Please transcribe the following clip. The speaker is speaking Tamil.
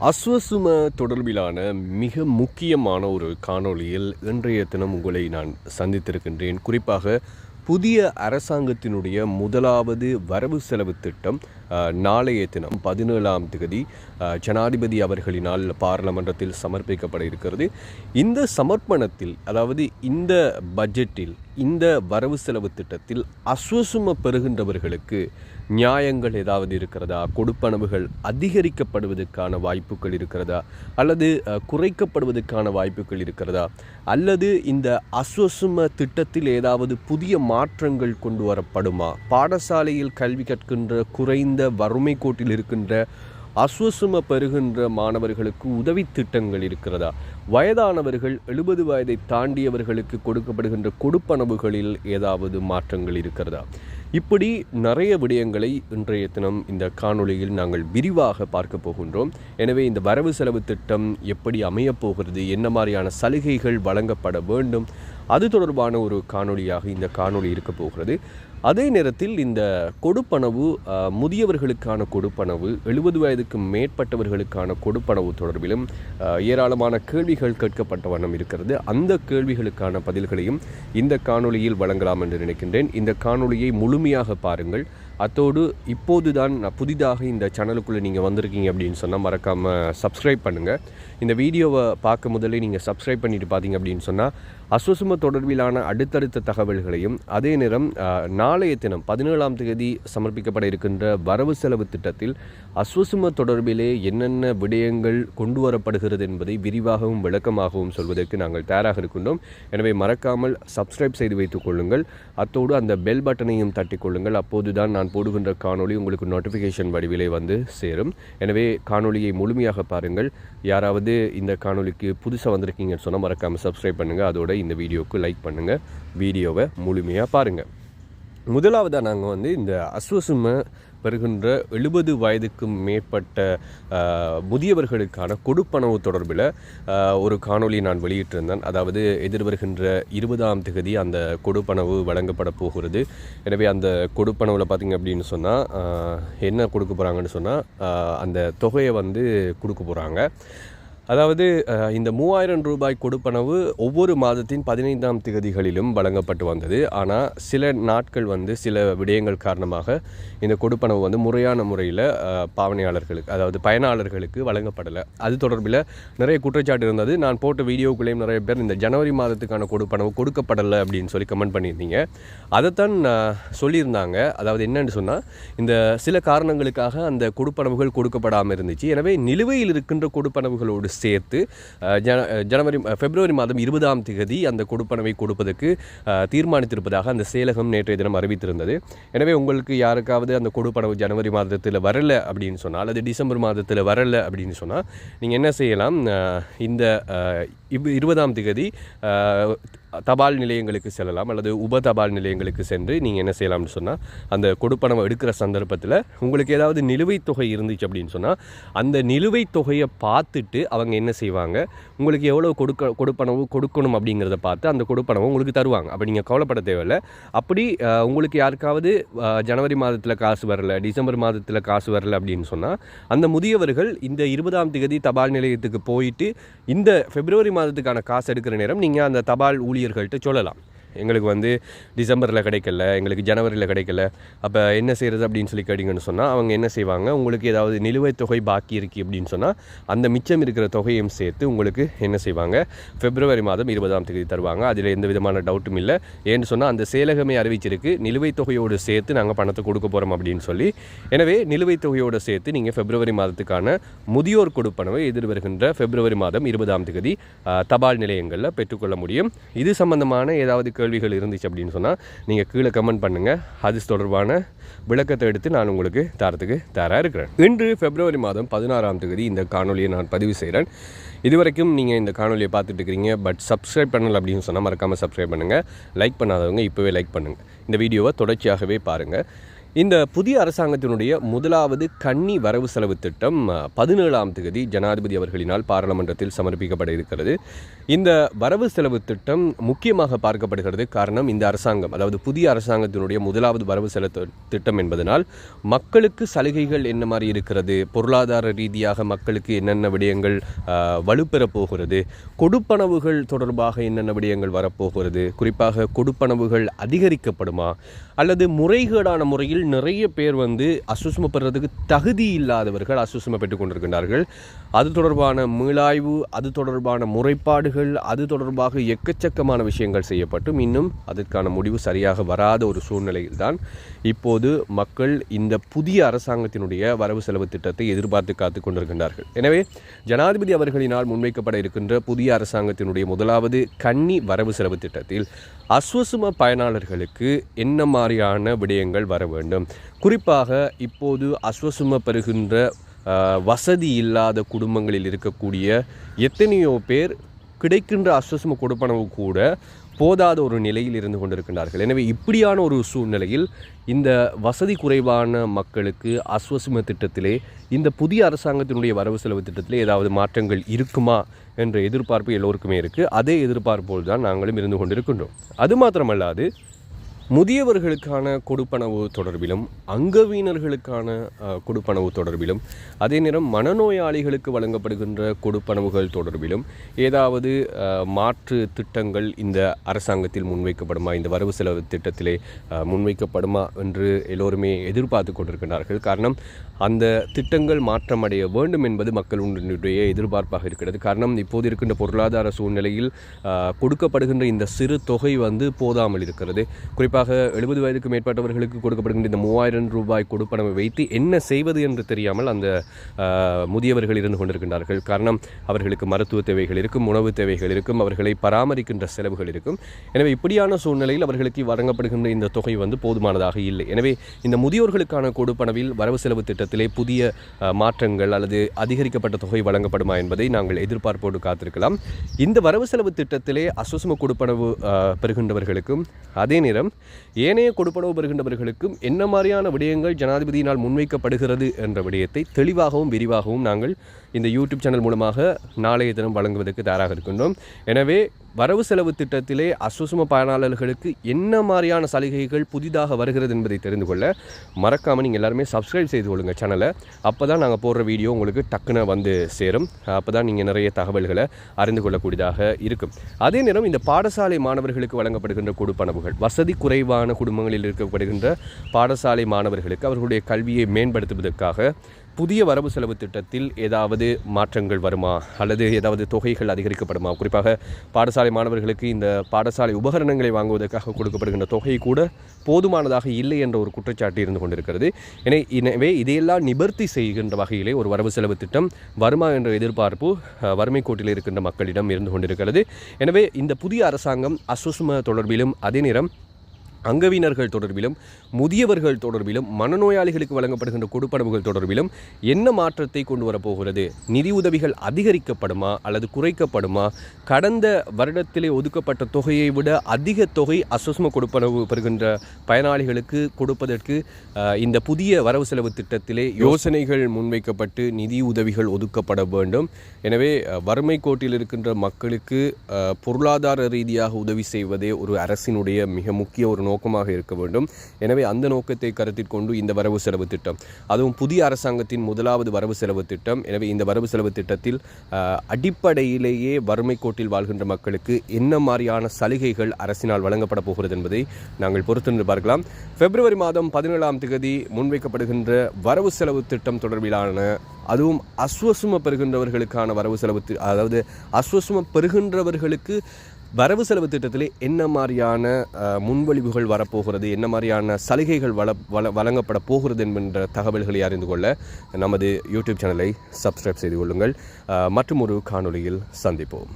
அஸ்வசும தொடர்பிலான மிக முக்கியமான ஒரு காணொளியில் இன்றைய தினம் உங்களை நான் சந்தித்திருக்கின்றேன். குறிப்பாக புதிய அரசாங்கத்தினுடைய முதலாவது வரவு செலவு திட்டம் நாளைய தினம் பதினேழாம் தேதி ஜனாதிபதி அவர்களினால் பாராளுமன்றத்தில் சமர்ப்பிக்கப்பட இருக்கிறது. இந்த சமர்ப்பணத்தில் அதாவது இந்த பட்ஜெட்டில் இந்த வரவு செலவு திட்டத்தில் அஸ்வசும பெறுகின்றவர்களுக்கு நியாயங்கள் ஏதாவது இருக்கிறதா? கொடுப்பனவுகள் அதிகரிக்கப்படுவதற்கான வாய்ப்புகள் இருக்கிறதா? அல்லது குறைக்கப்படுவதற்கான வாய்ப்புகள் இருக்கிறதா? அல்லது இந்த அஸ்வசும திட்டத்தில் ஏதாவது புதிய மாற்றங்கள் கொண்டு வரப்படுமா? பாடசாலையில் கல்வி கற்கின்ற குறைந்த வறுமை கோட்டில் இருக்கின்ற அஸ்வசும பெறுகின்ற மாணவர்களுக்கு உதவி திட்டங்கள் இருக்கிறதா? வயதானவர்கள் எழுபது வயதை தாண்டியவர்களுக்கு கொடுக்கப்படுகின்ற கொடுப்பனவுகளில் ஏதாவது மாற்றங்கள் இருக்கிறதா? இப்படி நிறைய விடயங்களை இன்றைய தினம் இந்த காணொளியில் நாங்கள் விரிவாக பார்க்க போகின்றோம். எனவே இந்த வரவு செலவு திட்டம் எப்படி அமையப்போகிறது என்ன மாதிரியான சலுகைகள் வழங்கப்பட வேண்டும் அது தொடர்பான ஒரு காணொளியாக இந்த காணொளி இருக்க போகிறது. அதே நேரத்தில் இந்த கொடுப்பனவு முதியவர்களுக்கான கொடுப்பனவு எழுபது வயதுக்கு மேற்பட்டவர்களுக்கான கொடுப்பனவு தொடர்பிலும் ஏராளமான கேள்விகள் கேட்கப்பட்ட வண்ணம் இருக்கிறது. அந்த கேள்விகளுக்கான பதில்களையும் இந்த காணொளியில் வழங்கலாம் என்று நினைக்கின்றேன். இந்த காணொளியை முழுமையாக பாருங்கள். அத்தோடு இப்போதுதான் நான் புதிதாக இந்த சேனலுக்குள்ளே நீங்கள் வந்திருக்கீங்க அப்படின்னு சொன்னால் மறக்காமல் சப்ஸ்கிரைப் பண்ணுங்கள் இந்த வீடியோவை பார்க்க முதலே நீங்கள் சப்ஸ்கிரைப் பண்ணிட்டு பார்த்தீங்க அப்படின்னு சொன்னால் அஸ்வசும தொடர்பிலான அடுத்தடுத்த தகவல்களையும் அதே நேரம் நாளைய தினம் பதினேழாம் தேதி சமர்ப்பிக்கப்பட இருக்கின்ற வரவு செலவு திட்டத்தில் அஸ்வசும தொடர்பிலே என்னென்ன விடயங்கள் கொண்டு வரப்படுகிறது என்பதை விரிவாகவும் விளக்கமாகவும் சொல்வதற்கு நாங்கள் தயாராக இருக்கின்றோம். எனவே மறக்காமல் சப்ஸ்கிரைப் செய்து வைத்துக் கொள்ளுங்கள். அத்தோடு அந்த பெல் பட்டனையும் தட்டிக்கொள்ளுங்கள் அப்போது அப்போதுதான் நான் போடுகின்ற காணொளி உங்களுக்கு நோட்டிஃபிகேஷன் வடிவிலே வந்து சேரும். எனவே காணொளியை முழுமையாக பாருங்கள். யாராவது இந்த காணொளிக்கு புதுசாக வந்திருக்கீங்கன்னு சொன்னால் மறக்காமல் சப்ஸ்கிரைப் பண்ணுங்கள் அதோட இந்த வீடியோவுக்கு லைக் பண்ணுங்கள் வீடியோவை முழுமையாக பாருங்கள் முதலாவதாக நாங்கள் வந்து இந்த அஸ்வசும பெறுகின்ற எழுபது வயதுக்கும் மேற்பட்ட முதியவர்களுக்கான கொடுப்பனவு தொடர்பில் ஒரு காணொளி நான் வெளியிட்டிருந்தேன். அதாவது எதிர்வருகின்ற இருபதாம் தேதி அந்த கொடுப்பனவு வழங்கப்பட போகிறது. எனவே அந்த கொடுப்பனவில் பார்த்தீங்க அப்படின்னு சொன்னால் என்ன கொடுக்க போகிறாங்கன்னு சொன்னால் அந்த தொகையை வந்து கொடுக்க போகிறாங்க அதாவது இந்த மூவாயிரம் ரூபாய் கொடுப்பனவு ஒவ்வொரு மாதத்தின் பதினைந்தாம் திகதிகளிலும் வழங்கப்பட்டு வந்தது. ஆனால் சில நாட்கள் வந்து சில விடயங்கள் காரணமாக இந்த கொடுப்பனவு வந்து முறையான முறையில் பாவனையாளர்களுக்கு அதாவது பயனாளர்களுக்கு வழங்கப்படலை. அது தொடர்பில் நிறைய குற்றச்சாட்டு இருந்தது. நான் போட்ட வீடியோக்குள்ளேயும் நிறைய பேர் இந்த ஜனவரி மாதத்துக்கான கொடுப்பனவு கொடுக்கப்படலை அப்படின்னு சொல்லி கமெண்ட் பண்ணியிருந்தீங்க. அதைத்தான் சொல்லியிருந்தாங்க. அதாவது என்னன்னு சொன்னால் இந்த சில காரணங்களுக்காக அந்த கொடுப்பனவுகள் கொடுக்கப்படாமல் இருந்துச்சு. எனவே நிலுவையில் இருக்கின்ற கொடுப்பனவுகளோடு சேர்த்து ஜன ஜனவரி பிப்ரவரி மாதம் இருபதாம் தேதி அந்த கொடுப்பனவை கொடுப்பதற்கு தீர்மானித்திருப்பதாக அந்த செயலகம் நேற்றைய தினம் அறிவித்திருந்தது. எனவே உங்களுக்கு யாருக்காவது அந்த கொடுப்பனவு ஜனவரி மாதத்தில் வரலை அப்படின்னு சொன்னால் அல்லது டிசம்பர் மாதத்தில் வரல அப்படின்னு சொன்னால் நீங்கள் என்ன செய்யலாம்? இந்த இருபதாம் தேதி தபால் நிலையங்களுக்கு செல்லலாம் அல்லது உப தபால் நிலையங்களுக்கு சென்று நீங்கள் என்ன செய்யலாம்னு சொன்னால் அந்த கொடுப்பணம் எடுக்கிற சந்தர்ப்பத்தில் உங்களுக்கு ஏதாவது நிலுவைத் தொகை இருந்துச்சு அப்படின்னு சொன்னால் அந்த நிலுவைத் தொகையை பார்த்துட்டு அவங்க என்ன செய்வாங்க? உங்களுக்கு எவ்வளோ கொடுக்க கொடுப்பனவு கொடுக்கணும் அப்படிங்கிறத பார்த்து அந்த கொடுப்பனவை உங்களுக்கு தருவாங்க. அப்போ நீங்கள் கவலைப்பட தேவையில்லை. அப்படி உங்களுக்கு யாருக்காவது ஜனவரி மாதத்தில் காசு வரல டிசம்பர் மாதத்தில் காசு வரல அப்படின்னு சொன்னால் அந்த முதியவர்கள் இந்த இருபதாம் தேதி தபால் நிலையத்துக்கு போயிட்டு இந்த பிப்ரவரி மாதத்துக்கான காசு எடுக்கிற நேரம் நீங்கள் அந்த தபால் ஊழியர்கள்ட்ட சொல்லலாம். எங்களுக்கு வந்து டிசம்பரில் கிடைக்கல எங்களுக்கு ஜனவரியில் கிடைக்கல. அப்போ என்ன செய்கிறது அப்படின்னு சொல்லி கேட்டிங்கன்னு சொன்னால் அவங்க என்ன செய்வாங்க? உங்களுக்கு ஏதாவது நிலுவைத் தொகை பாக்கி இருக்கு அப்படின்னு சொன்னால் அந்த மிச்சம் இருக்கிற தொகையும் சேர்த்து உங்களுக்கு என்ன செய்வாங்க? பிப்ரவரி மாதம் இருபதாம் தேதி தருவாங்க. அதில் எந்த விதமான டவுட்டும் இல்லை. ஏன்னு சொன்னால் அந்த செயலகமே அறிவிச்சிருக்கு. நிலுவைத் தொகையோடு சேர்த்து நாங்கள் பணத்தை கொடுக்க போகிறோம் அப்படின்னு சொல்லி. எனவே நிலுவைத் தொகையோடு சேர்த்து நீங்கள் பிப்ரவரி மாதத்துக்கான முதியோர் கொடுப்பனவை எதிர்வருகின்ற பிப்ரவரி மாதம் இருபதாம் தேதி தபால் நிலையங்களில் பெற்றுக்கொள்ள முடியும். இது சம்பந்தமான ஏதாவது கேள்விகள் இருந்துச்சு அப்படின்னு சொன்னால் நீங்கள் கீழே கமெண்ட் பண்ணுங்கள் அது தொடர்பான விளக்கத்தை எடுத்து நான் உங்களுக்கு தரத்துக்கு தராக இருக்கிறேன். இன்று பிப்ரவரி மாதம் பதினாறாம் தேதி இந்த காணொலியை நான் பதிவு செய்கிறேன் இதுவரைக்கும் நீங்கள் இந்த காணொலியை பார்த்துட்டு இருக்கிறீங்க பட் சப்ஸ்கிரைப் பண்ணல அப்படின்னு சொன்னால் மறக்காமல் சப்ஸ்கிரைப் பண்ணுங்கள் லைக் பண்ணாதவங்க இப்போவே லைக் பண்ணுங்கள் இந்த வீடியோவை தொடர்ச்சியாகவே பாருங்கள் இந்த புதிய அரசாங்கத்தினுடைய முதலாவது கன்னி வரவு செலவு திட்டம் பதினேழாம் தேதி ஜனாதிபதி அவர்களினால் பாராளுமன்றத்தில் சமர்ப்பிக்கப்பட இருக்கிறது. இந்த வரவு செலவு திட்டம் முக்கியமாக பார்க்கப்படுகிறது காரணம் இந்த அரசாங்கம் அதாவது புதிய அரசாங்கத்தினுடைய முதலாவது வரவு செலவு திட்டம் என்பதனால் மக்களுக்கு சலுகைகள் என்ன மாதிரி இருக்கிறது பொருளாதார ரீதியாக மக்களுக்கு என்னென்ன விடயங்கள் வலுப்பெறப் போகிறது கொடுப்பனவுகள் தொடர்பாக என்னென்ன விடயங்கள் வரப்போகிறது குறிப்பாக கொடுப்பனவுகள் அதிகரிக்கப்படுமா அல்லது முறைகேடான முறையில் நிறைய பேர் வந்து அசுசும தகுதி இல்லாதவர்கள் அசுசும கொண்டிருக்கின்றார்கள். அது தொடர்பான மீளாய்வு அது தொடர்பான முறைப்பாடுகள் அது தொடர்பாக எக்கச்சக்கமான விஷயங்கள் செய்யப்பட்டும். இன்னும் அதற்கான முடிவு சரியாக வராத ஒரு சூழ்நிலையில்தான் இப்போது மக்கள் இந்த புதிய அரசாங்கத்தினுடைய வரவு செலவு திட்டத்தை எதிர்பார்த்து காத்து கொண்டிருக்கின்றார்கள். எனவே ஜனாதிபதி அவர்களினால் முன்வைக்கப்பட இருக்கின்ற புதிய அரசாங்கத்தினுடைய முதலாவது கன்னி வரவு செலவு திட்டத்தில் அஸ்வசும பயனாளர்களுக்கு என்ன மாதிரியான விடயங்கள் வர வேண்டும்? குறிப்பாக இப்போது அஸ்வசும பெறுகின்ற வசதி இல்லாத குடும்பங்களில் இருக்கக்கூடிய எத்தனையோ பேர் கிடைக்கின்ற அஸ்வசும கொடுப்பனவு கூட போதாத ஒரு நிலையில் இருந்து கொண்டிருக்கின்றார்கள். எனவே இப்படியான ஒரு சூழ்நிலையில் இந்த வசதி குறைவான மக்களுக்கு அஸ்வசும திட்டத்திலே இந்த புதிய அரசாங்கத்தினுடைய வரவு செலவு திட்டத்திலே ஏதாவது மாற்றங்கள் இருக்குமா என்ற எதிர்பார்ப்பு எல்லோருக்குமே இருக்குது அதே எதிர்பார்ப்போடு தான் நாங்களும் இருந்து கொண்டிருக்கின்றோம். அது மாத்திரமல்லாது முதியவர்களுக்கான கொடுப்பனவு தொடர்பிலும் அங்கவீனர்களுக்கான கொடுப்பனவு தொடர்பிலும் அதே நேரம் மனநோயாளிகளுக்கு வழங்கப்படுகின்ற கொடுப்பனவுகள் தொடர்பிலும் ஏதாவது மாற்று திட்டங்கள் இந்த அரசாங்கத்தில் முன்வைக்கப்படுமா? இந்த வரவு செலவு திட்டத்திலே முன்வைக்கப்படுமா? என்று எல்லோருமே எதிர்பார்த்து கொண்டிருக்கிறார்கள் காரணம் அந்த திட்டங்கள் மாற்றமடைய வேண்டும் என்பது மக்களுடைய எதிர்பார்ப்பாக இருக்கிறது. காரணம் இப்போது இருக்கின்ற பொருளாதார சூழ்நிலையில் கொடுக்கப்படுகின்ற இந்த சிறு தொகை வந்து போதாமல் இருக்கிறது. குறிப்பாக எழுபது வயதுக்கு மேற்பட்டவர்களுக்கு கொடுக்கப்படுகின்ற இந்த மூவாயிரம் ரூபாய் கொடுப்பனவை வைத்து என்ன செய்வது என்று தெரியாமல் அந்த முதியவர்கள் இருந்து கொண்டிருக்கின்றார்கள். காரணம் அவர்களுக்கு மருத்துவ தேவைகள் இருக்கும் உணவு தேவைகள் இருக்கும் அவர்களை பராமரிக்கின்ற செலவுகள் இருக்கும். எனவே இப்படியான சூழ்நிலையில் அவர்களுக்கு வழங்கப்படுகின்ற இந்த தொகை வந்து போதுமானதாக இல்லை. எனவே இந்த முதியோர்களுக்கான கொடுப்பனவில் வரவு செலவு திட்டத்திலே புதிய மாற்றங்கள் அல்லது அதிகரிக்கப்பட்ட தொகை வழங்கப்படுமா என்பதை நாங்கள் எதிர்பார்ப்போடு காத்திருக்கலாம். இந்த வரவு செலவு திட்டத்திலே அசுசும கொடுப்பனவு பெறுகின்றவர்களுக்கும் அதே நேரம் ஏனைய கொடுப்பனவு பெறுகின்றவர்களுக்கும் என்ன மாதிரியான விடயங்கள் ஜனாதிபதியினால் முன்வைக்கப்படுகிறது என்ற விடயத்தை தெளிவாகவும் விரிவாகவும் நாங்கள் இந்த யூடியூப் சேனல் மூலமாக நாளைய தினம் வழங்குவதற்கு தயாராக இருக்கின்றோம். எனவே வரவு செலவு திட்டத்திலே அசுசும பயனாளர்களுக்கு என்ன மாதிரியான சலுகைகள் புதிதாக வருகிறது என்பதை தெரிந்து கொள்ள மறக்காமல் நீங்கள் எல்லாருமே சப்ஸ்கிரைப் செய்து கொள்ளுங்கள் சேனலை அப்போ தான் நாங்கள் போடுற வீடியோ உங்களுக்கு டக்குன்னு வந்து சேரும். அப்போ தான் நீங்கள் நிறைய தகவல்களை அறிந்து கொள்ளக்கூடியதாக இருக்கும். அதே நேரம் இந்த பாடசாலை மாணவர்களுக்கு வழங்கப்படுகின்ற கொடுப்பனவுகள் வசதி குறைவான குடும்பங்களில் இருக்கப்படுகின்ற பாடசாலை மாணவர்களுக்கு அவர்களுடைய கல்வியை மேம்படுத்துவதற்காக புதிய வரவு செலவு திட்டத்தில் ஏதாவது மாற்றங்கள் வருமா? அல்லது ஏதாவது தொகைகள் அதிகரிக்கப்படுமா? குறிப்பாக பாடசாலை மாணவர்களுக்கு இந்த பாடசாலை உபகரணங்களை வாங்குவதற்காக கொடுக்கப்படுகின்ற தொகை கூட போதுமானதாக இல்லை என்ற ஒரு குற்றச்சாட்டு இருந்து கொண்டிருக்கிறது. எனவே எனவே இதையெல்லாம் நிவர்த்தி செய்கின்ற வகையிலே ஒரு வரவு செலவு திட்டம் வருமா என்ற எதிர்பார்ப்பு வறுமை கோட்டில் இருக்கின்ற மக்களிடம் இருந்து கொண்டிருக்கிறது. எனவே இந்த புதிய அரசாங்கம் அசுசும தொடர்பிலும் அதே நேரம் அங்கவீனர்கள் தொடர்பிலும் முதியவர்கள் தொடர்பிலும் மனநோயாளிகளுக்கு வழங்கப்படுகின்ற கொடுப்பனவுகள் தொடர்பிலும் என்ன மாற்றத்தை கொண்டு வரப்போகிறது? நிதி உதவிகள் அதிகரிக்கப்படுமா அல்லது குறைக்கப்படுமா? கடந்த வருடத்திலே ஒதுக்கப்பட்ட தொகையை விட அதிக தொகை அசுஸ்ம கொடுப்பனவு பெறுகின்ற பயனாளிகளுக்கு கொடுப்பதற்கு இந்த புதிய வரவு செலவு திட்டத்திலே யோசனைகள் முன்வைக்கப்பட்டு நிதி உதவிகள் ஒதுக்கப்பட வேண்டும். எனவே வறுமை கோட்டில் இருக்கின்ற மக்களுக்கு பொருளாதார ரீதியாக உதவி செய்வதே ஒரு அரசினுடைய மிக முக்கிய ஒரு நோக்கமாக இருக்க வேண்டும். எனவே அந்த நோக்கத்தை கருத்தில் கொண்டு இந்த வரவு செலவு திட்டம். அதுவும் புதிய அரசாங்கத்தின் முதலாவது வரவு செலவு திட்டம். எனவே இந்த வரவு செலவு திட்டத்தில் அடிப்படையிலேயே வறுமை கோட்டில் வாழ்கின்ற மக்களுக்கு என்ன மாதிரியான சலுகைகள் அரசினால் வழங்கப்பட போகிறது என்பதை நாங்கள் பொறுத்திருந்து பார்க்கலாம். பிப்ரவரி மாதம் பதினேழாம் தேதி முன்வைக்கப்படுகின்ற வரவு செலவு திட்டம் தொடர்பிலான அதுவும் அஸ்வசும பெறுகின்றவர்களுக்கான வரவு செலவு அதாவது அஸ்வசும பெறுகின்றவர்களுக்கு வரவு செலவு திட்டத்திலே என்ன மாதிரியான முன்வழிவுகள் வரப்போகிறது என்ன மாதிரியான சலுகைகள் வள வள வழங்கப்பட போகிறது என்கின்ற தகவல்களை அறிந்து கொள்ள நமது யூடியூப் சேனலை சப்ஸ்கிரைப் செய்து கொள்ளுங்கள். மற்றும் ஒரு காணொளியில் சந்திப்போம்.